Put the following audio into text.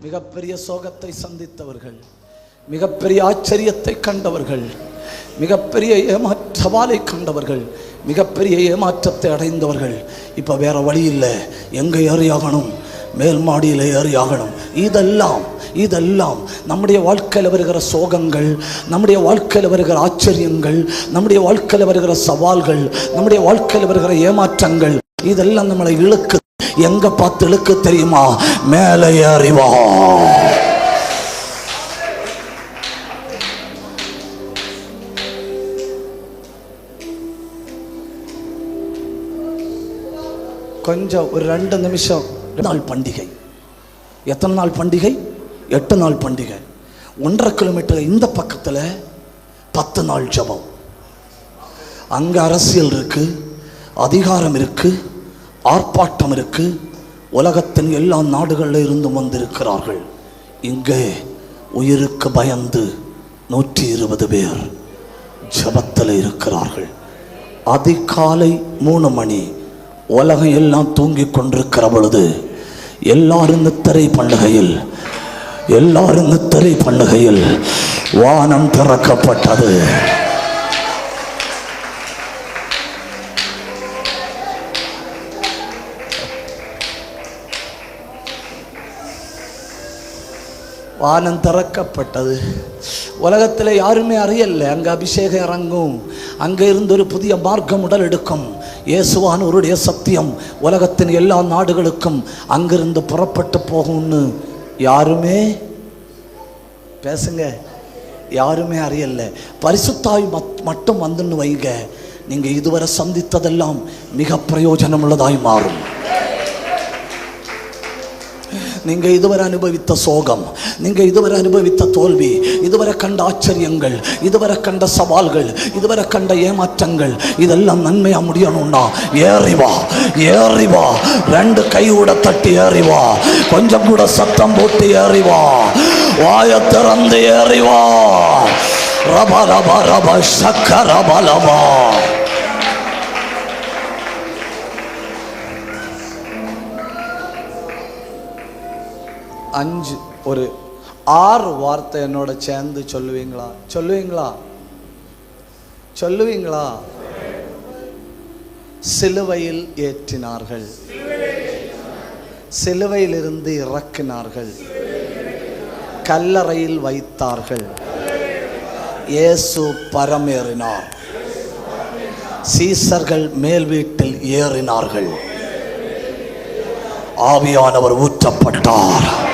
மிகப்பெரிய சோகத்தை சந்தித்தவர்கள் மிகப்பெரிய ஆச்சரியத்தை கண்டவர்கள் மிகப்பெரிய ஏமாற்ற சவாலை கண்டவர்கள் மிகப்பெரிய ஏமாற்றத்தை அடைந்தவர்கள் இப்போ வேற வழி இல்லை. எங்கே ஏறியாகணும் மேல் மாடியில் ஏறியாகணும் இதெல்லாம் இதெல்லாம் நம்முடைய வாழ்க்கையில் வருகிற சோகங்கள் நம்முடைய வாழ்க்கையில் வருகிற ஆச்சரியங்கள் நம்முடைய வாழ்க்கையில் வருகிற சவால்கள் நம்முடைய வாழ்க்கையில் வருகிற ஏமாற்றங்கள் இதெல்லாம் நம்மளை இழுக்கு எங்க பார்த்து இழுக்க தெரியுமா? மேலே ஏறிவா கொஞ்சம் ஒரு ரெண்டு நிமிஷம். நாள் பண்டிகை. எத்தனை நாள் பண்டிகை? எட்டு நாள் பண்டிகை. ஒன்றரை கிலோமீட்டர் இந்த பக்கத்தில் பத்து நாள் ஜபம். அங்கே அரசியல் இருக்கு அதிகாரம் இருக்குது ஆர்ப்பாட்டம் இருக்கு. உலகத்தின் எல்லா நாடுகளில் இருந்தும் வந்திருக்கிறார்கள். இங்கே உயிருக்கு பயந்து நூற்றி இருபது பேர் ஜபத்தில் இருக்கிறார்கள். அதிகாலை மூணு மணி உலகம் எல்லாம் தூங்கிக் கொண்டிருக்கிற பொழுது எல்லாரும் நித்திரை பண்டிகையில் எல்லாரும் நித்திரை பண்டிகையில் வானம் திறக்கப்பட்டது. வானம் திறக்கப்பட்டது. உலகத்தில் யாருமே அறியலை அங்கே அபிஷேகம் இறங்கும். அங்கே இருந்து ஒரு புதிய மார்க்கம் உடல் எடுக்கும். இயேசுவானவருடைய சத்தியம் உலகத்தின் எல்லா நாடுகளுக்கும் அங்கிருந்து புறப்பட்டு போகும்னு யாருமே பேசுங்க. யாருமே அறியலை. பரிசுத்தாய் மத்- மட்டும் வந்துன்னு வைங்க. நீங்கள் இதுவரை சந்தித்ததெல்லாம் மிக பிரயோஜனம் உள்ளதாய் மாறும். நீங்கள் இதுவரை அனுபவித்த சோகம் நீங்கள் இதுவரை அனுபவித்த தோல்வி இதுவரை கண்ட ஆச்சரியங்கள் இதுவரை கண்ட சவால்கள் இதுவரை கண்ட ஏமாற்றங்கள் இதெல்லாம் நன்மையாக முடியணும்னா ஏறிவா ஏறிவா ரெண்டு கை கூட தட்டி ஏறிவா கொஞ்சம் கூட சத்தம் போட்டு ஏறிவா வாய திறந்து ஏறிவா ரப ரப ரப ரபா சக்க ரபா ரபா அஞ்சு ஒரு ஆறு வார்த்தை என்னோட சேர்ந்து சொல்லுவீங்களா? சொல்லுவீங்களா? சொல்லுவீங்களா? சிலுவையில் ஏற்றினார்கள். சிலுவையிலிருந்து இறக்கினார்கள். கல்லறையில் வைத்தார்கள். இயேசு பரமேறினார். சீசர்கள் மேல் வீட்டில் ஏறினார்கள். ஆவியானவர் ஊற்றப்பட்டார்.